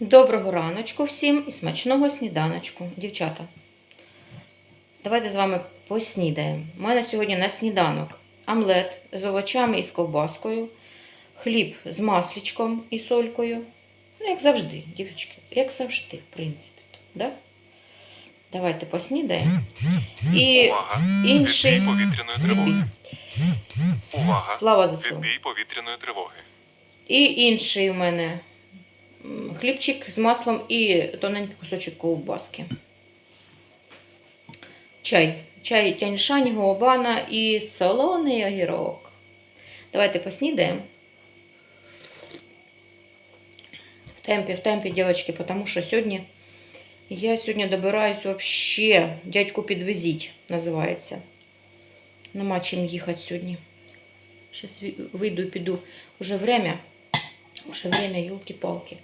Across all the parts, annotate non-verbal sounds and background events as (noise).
Доброго раночку всім і смачного сніданочку, дівчата. Давайте з вами поснідаємо. У мене сьогодні на сніданок омлет з овочами і з ковбаскою, хліб з масличком і солькою. Ну, як завжди, дівчатки, як завжди, в принципі. Да? Давайте поснідаємо. І Увага! інший Відбій повітряної тривоги. Увага! Слава ЗСУ. Відбій повітряної тривоги. І інший у мене хлібчик з маслом і тоненький кусочок ковбаски. Чай. Чай тяньшань, гуабана і солоний огірок. Давайте поснідаємо. В темпі, в темпі, дівчатки, тому що сьогодні я сьогодні добираюсь вообще. Дядьку підвезіть, називається. Нема чим їхати сьогодні. Зараз вийду і піду. Уже время. Уже время, елки-палки.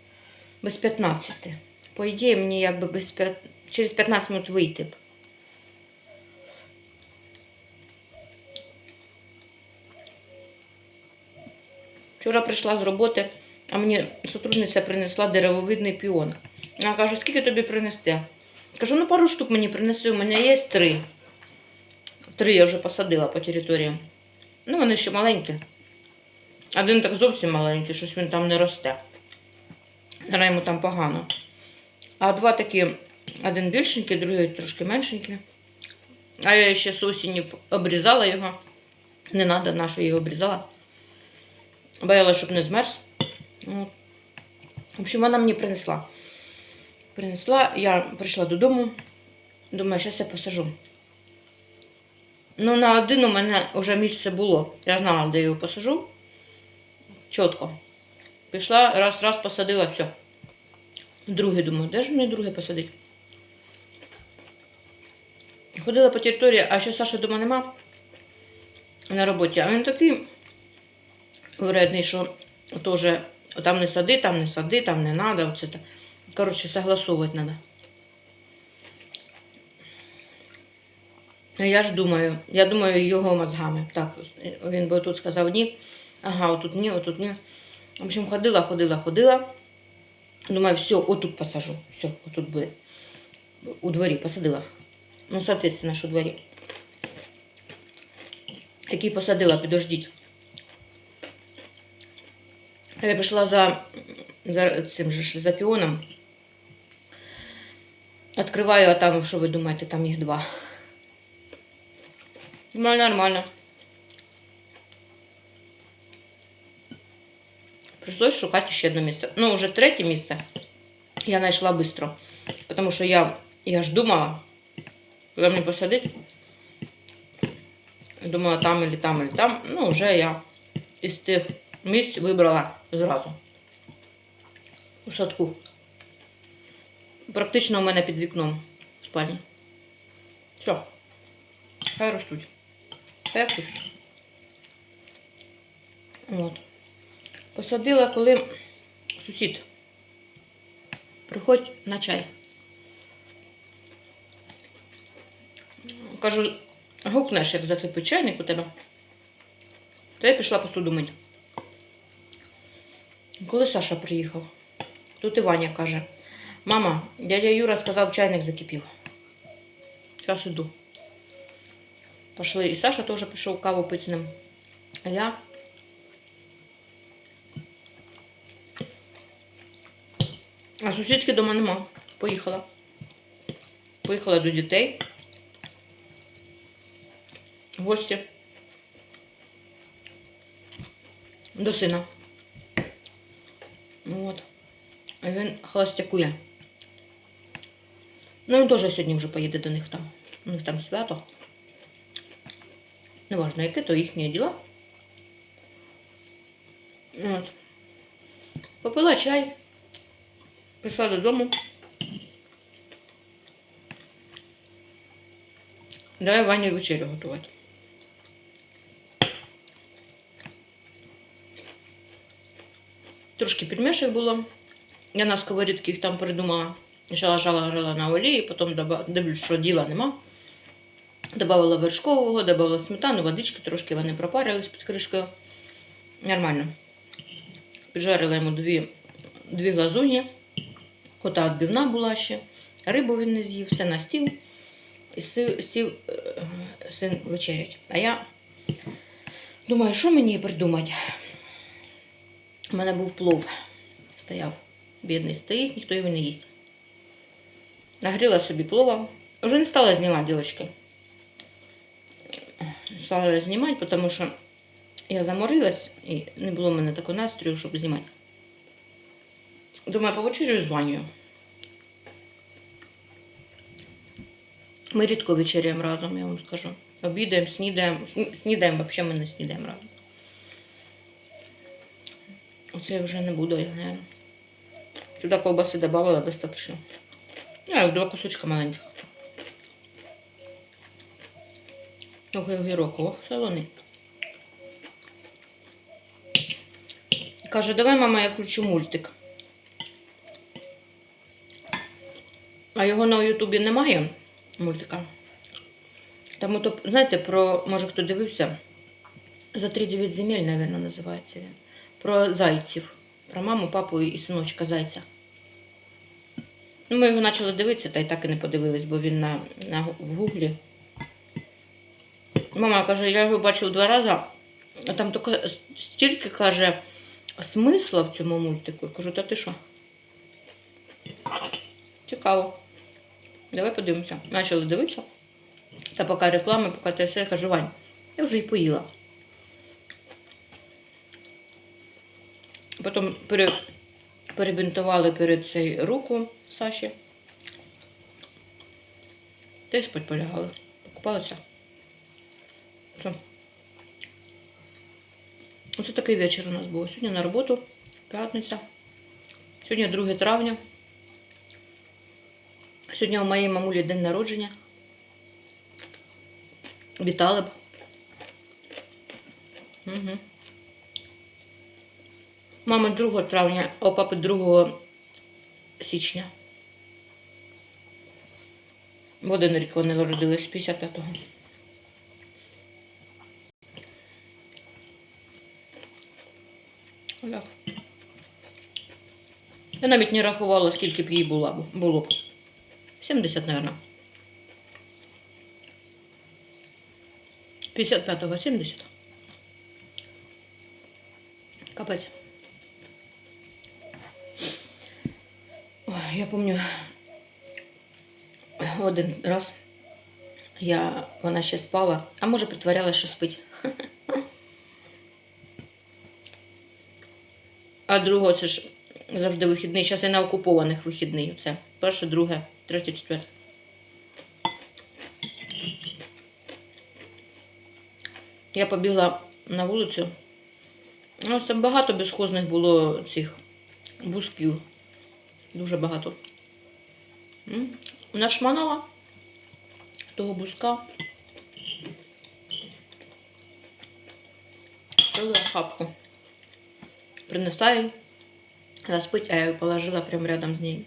Без 15. По ідеї, мені якби без п'ят- через 15 минут вийти б. Вчора прийшла з роботи, а мені сотрудниця принесла деревовидний піон. Вона каже, скільки тобі принести? Кажу, ну пару штук мені принеси, у мене є три. Три я вже посадила по території. Ну, вони ще маленькі. Один так зовсім маленький, щось він там не росте. Наразі йому там погано. А два такі, один більшенький, другий трошки меншенький. А я ще з осені обрізала його. Не треба, на я його обрізала. Боялася, щоб не змерз. В общем, вона мені принесла. Принесла, я прийшла додому. Думаю, зараз я посажу. Ну, на один у мене вже місце було. Я знала, де його посажу. Чітко. Пішла, раз, раз посадила, все. Другий думаю, де ж мені другий посадити? Ходила по території, а ще Саша дома нема на роботі. А він такий вредний, що теж там не сади, там не сади, там не треба. Оце та. Коротше, согласовувати треба. Я ж думаю, я думаю його мозгами. Так, він би тут сказав ні. Ага, отут ні, отут ні. В общем, ходила, ходила, ходила. Думаю, все, отут посажу. Все, отут буде. У дворі посадила. Ну, соответственно, що у дворі. Який посадила, підождіть. Я пішла за, за цим же за піоном. Откриваю, а там, що ви думаєте, там їх два. Ну, нормально. Прийшлось шукати ще одне місце. Ну, вже третє місце я знайшла швидко. Тому що я, я ж думала, куди мені посадити. Думала, там или там, или там. Ну, вже я із тих місць вибрала зразу. У садку. Практично у мене під вікном в спальні. Все. Хай ростуть. Хай як хочуть. От. Посадила, коли сусід. Приходь на чай. Кажу, гукнеш, як закипить чайник у тебе. То я пішла посуду мить. Коли Саша приїхав, тут і Ваня каже: Мама, дядя Юра сказав, чайник закипів. Зараз іду. Пошли. І Саша теж пішов каву пити з ним. А я А сусідки дома нема. Поїхала. Поїхала до дітей. Гості. До сина. От. А він холостякує. Ну, він теж сьогодні вже поїде до них там. У них там свято. Неважно, яке, то їхні діла. От. Попила чай. Пішла додому. Давай Вані вечерю готувати. Трошки підмішок було. Я на сковорідки їх там придумала. Спочатку жарила на олії, потім дивлюсь, що діла нема. Добавила вершкового, добавила сметану, водички, трошки вони пропарились під кришкою. Нормально. Піджарила йому дві, дві глазуні. Ота відбивна була ще, рибу він не з'їв, все на стіл. І сів, сів е, син вечерять. А я думаю, що мені придумати? У мене був плов. Стояв. Бідний стоїть, ніхто його не їсть. Нагріла собі плова. Вже не стала знімати, дівчатки. Стала знімати, тому що я заморилась і не було в мене такого настрою, щоб знімати. Думаю, повечерю з Ванею. Ми рідко вечеряємо разом, я вам скажу. Обідаємо, снідаємо. Снідаємо, взагалі ми не снідаємо разом. Оце я вже не буду, я, наверное. Сюди колбаси добавила достаточно. Я як два кусочка маленьких. Ох, огірок, ох, солоний. Каже, давай, мама, я включу мультик. А його на Ютубі немає, мультика. Там, ото, знаєте, про, може хто дивився, за 3-9 земель, мабуть, називається він. Про зайців. Про маму, папу і синочка зайця. Ну, ми його почали дивитися, та й так і не подивились, бо він на, на, в гуглі. Мама каже, я його бачив два рази, а там тільки стільки каже смисла в цьому мультику. Я кажу, та ти що? Цікаво. Давай подивимося. Почали дивитися. Та поки реклами, поки те все, я кажу, Вань, я вже і поїла. Потім пере, перебінтували перед цей руку Саші. Та й спать полягали. Покупалися. Все. Оце такий вечір у нас був. Сьогодні на роботу, п'ятниця. Сьогодні 2 травня. Сьогодні у моєї мамулі день народження. Вітали б. Угу. Мама 2 травня, а у папи 2 січня. В один рік вони народились 55-го. Я навіть не рахувала, скільки б їй було б. 70, мабуть. 55-го, 70. Капець. Ой, я пам'ятаю, один раз я, вона ще спала, а може притворялася, що спить. А другого це ж завжди вихідний. Зараз я на окупованих вихідний. Це перше, друге, третє, четверте. Я побігла на вулицю. Ну, ось там багато безхозних було цих бусків. Дуже багато. Нашманала того буска. Цілу хапку. Принесла їй. Вона спить, а я її положила прямо рядом з нею.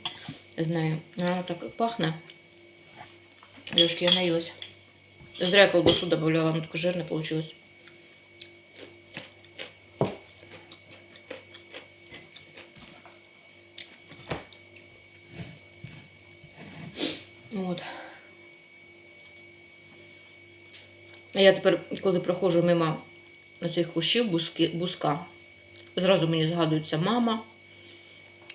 З нею. Вона так пахне. Девушки, я наїлась. Зря я колбасу добавляла, оно такое жирное получилось. От. А я тепер, коли проходжу мимо цих кущів буски, буска, зразу мені згадується мама.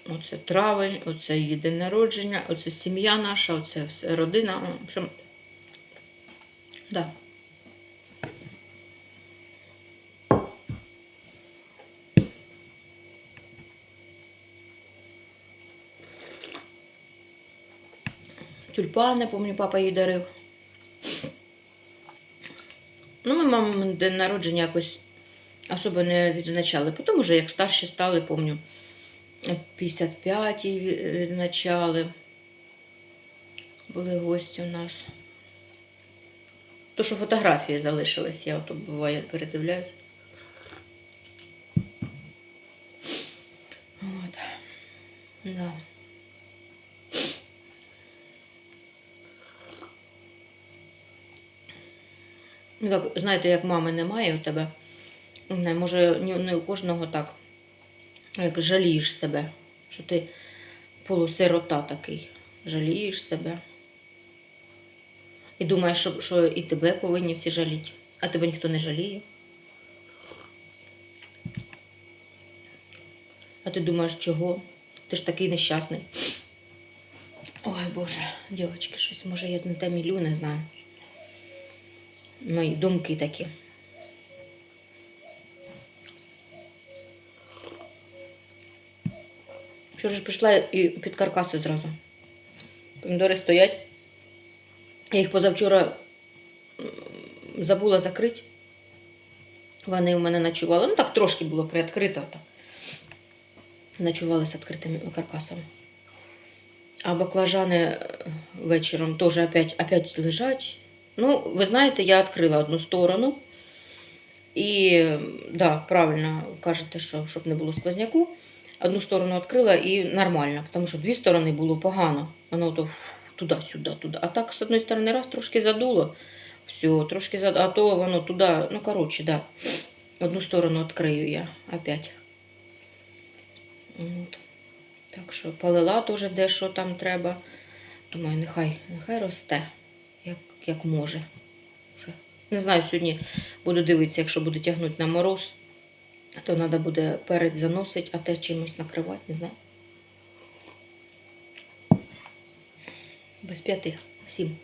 Оце травень, оце її народження, оце сім'я наша, оце все родина. Общем, да. Тюльпани, пам'ятаю, папа їй дарив. Ну, ми мамин день народження якось особо не відзначали. Потім уже як старші стали, пам'ятаю, 55 відзначали. Були гості у нас. То, що фотографії залишились, я ото буває передивляюсь. От. Да. Так, знаєте, як мами немає у тебе. Не, може, не у кожного так. Як жалієш себе, що ти полусирота такий. Жалієш себе. І думаєш, що, що і тебе повинні всі жаліти, а тебе ніхто не жаліє. А ти думаєш, чого? Ти ж такий нещасний. Ой, Боже, дівчатки, щось, може, я не те мілю, не знаю. Мої думки такі. Вчора ж прийшла і під каркаси зразу. Помідори стоять. Я їх позавчора забула закрити. Вони у мене ночували. Ну так трошки було приоткрито. Так. З відкритими каркасами. А баклажани е, вечором теж опять, опять лежать. Ну, ви знаєте, я відкрила одну сторону. І, да, правильно кажете, що щоб не було сквозняку. Одну сторону відкрила і нормально, тому що дві сторони було погано. Воно то туди-сюди, туди. А так, з одної сторони, раз трошки задуло. Все, трошки задуло. А то воно туди, ну, коротше, да. Одну сторону відкрию я опять. От. Так що полила теж дещо там треба. Думаю, нехай, нехай росте, як, як може. Не знаю, сьогодні буду дивитися, якщо буде тягнути на мороз, то треба буде перець заносити, а те чимось накривати, не знаю. Без п'яти, сім.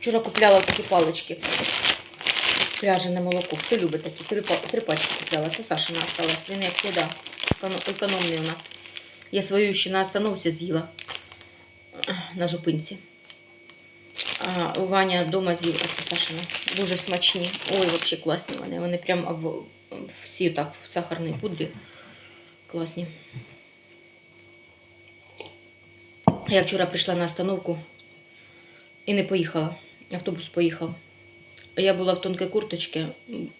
Вчора купляла такі палички. Пляжене молоко. Хто любить такі? Три, три пачки купляла. Це Сашина осталась. Він як вода. Економний у нас. Я свою ще на остановці з'їла. На зупинці. У Ваня вдома з'їв, а Сашина. Дуже смачні. Ой, взагалі класні вони. Вони прям об... всі так в сахарній пудрі. Класні. Я вчора прийшла на остановку і не поїхала. Автобус поїхав. Я була в тонкій курточці,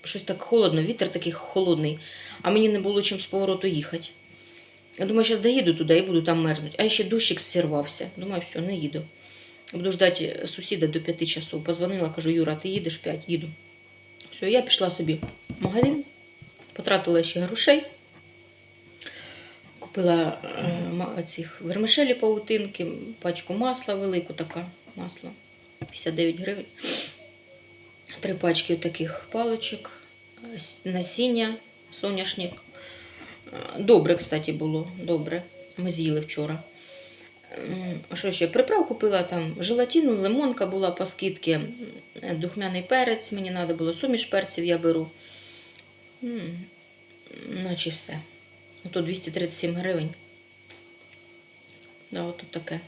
щось так холодно, вітер такий холодний, а мені не було чим з повороту їхати. Я думаю, зараз доїду туди і буду там мерзнути. А ще дощик зірвався. Думаю, все, не їду. Буду ждати сусіда до п'яти часов. Позвонила, кажу, Юра, ти їдеш п'ять? Їду. Все, я пішла собі в магазин, потратила ще грошей. Купила е, цих вермишелі паутинки, пачку масла велику така масло. 59 гривень. Три пачки таких паличок, е, насіння, соняшник. Добре, кстати, було. Добре. Ми з'їли вчора. Що ще? Приправ купила там желатин, лимонка була по скидці, духмяний перець, мені треба було суміш перців я беру. Наче все. Ото 237 гривень. Да, ото таке.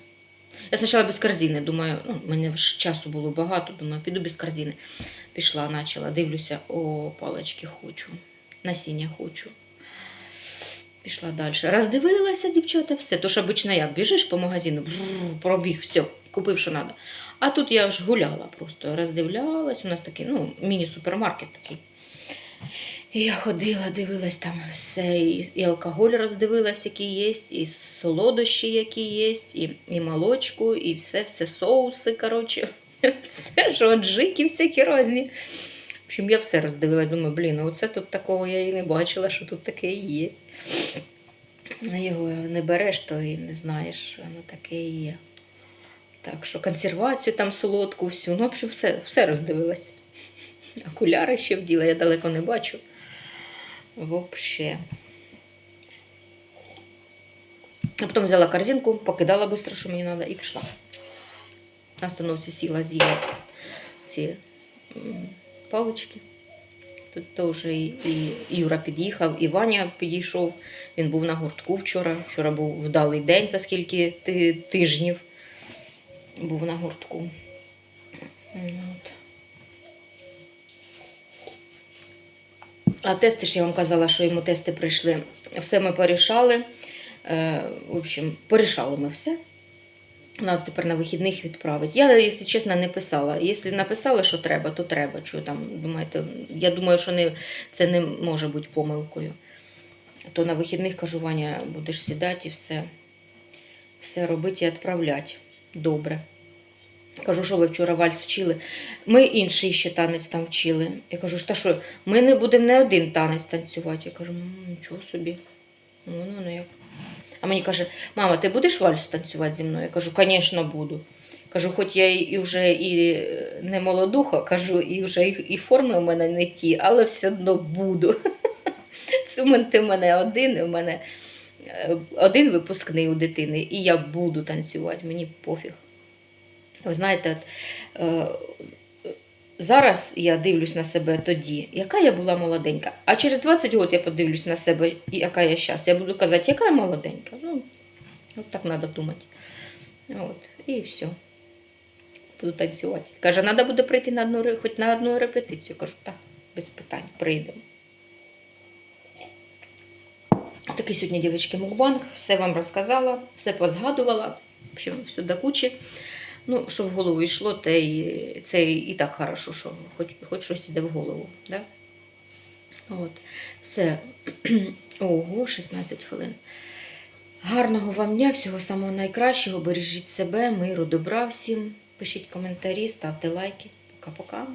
Я спочатку без корзини, думаю, ну, мене ж часу було багато, думаю, піду без корзини. Пішла, почала, дивлюся, о, палички хочу, насіння хочу. Пішла далі. Роздивилася, дівчата, все. Тож обично як біжиш по магазину, бррр, пробіг, все, купив, що треба. А тут я ж гуляла просто, роздивлялась. У нас такий, ну, міні-супермаркет такий. І я ходила, дивилась там все, і, і алкоголь роздивилась, який є, і солодощі, які є, і, і молочку, і все, все соуси, коротше, (laughs) все ж аджики всякі різні. Общем, я все роздивилась, думаю, блін, а оце тут такого я і не бачила, що тут таке і є. Його не береш, то і не знаєш, що воно таке і є. Так що консервацію там солодку, всю, ну, в общем, все, все роздивилась. Окуляри ще вділа, я далеко не бачу. Вообще. А потім взяла корзинку, покидала швидко, що мені треба, і пішла. На остановці сіла, з'їла ці палички. Тут теж і, Юра під'їхав, і Ваня підійшов. Він був на гуртку вчора. Вчора був вдалий день за скільки ти- тижнів. Був на гуртку. От. А тести ж я вам казала, що йому тести прийшли. Все ми порішали. Е, в общем, порішали ми все. Надо тепер на вихідних відправити. Я, якщо чесно, не писала. Якщо написали, що треба, то треба. Чого там, думаєте, я думаю, що не, це не може бути помилкою. То на вихідних кажу, Ваня, будеш сідати і все, все робити і відправляти. Добре. Кажу, що ви вчора вальс вчили. Ми інший ще танець там вчили. Я кажу, та що, ми не будемо не один танець танцювати. Я кажу, нічого собі. Ну, воно ну як. А мені каже, мама, ти будеш вальс танцювати зі мною? Я кажу, звісно, буду. Кажу, хоч я і вже і не молодуха, кажу, і вже і, форми у мене не ті, але все одно буду. (laughs) Це в мене- один, в мене е, один випускний у дитини, і я буду танцювати, мені пофіг. Ви знаєте, от, е, зараз я дивлюсь на себе тоді, яка я була молоденька. А через 20 років я подивлюсь на себе, яка я зараз. Я буду казати, яка я молоденька. Ну, от так треба думати. От, і все. Буду танцювати. Каже, треба буде прийти на одну, хоч на одну репетицію. Кажу, так, без питань, прийдемо. Такий сьогодні, дівчатки, мукбанг. Все вам розказала, все позгадувала. В общем, все до кучі. Ну, що в голову йшло, те і, це і, так хорошо, що хоч, хоч щось йде в голову. Да? От. Все. (clears throat) Ого, 16 хвилин. Гарного вам дня, всього самого найкращого. Бережіть себе, миру, добра всім. Пишіть коментарі, ставте лайки. Пока-пока.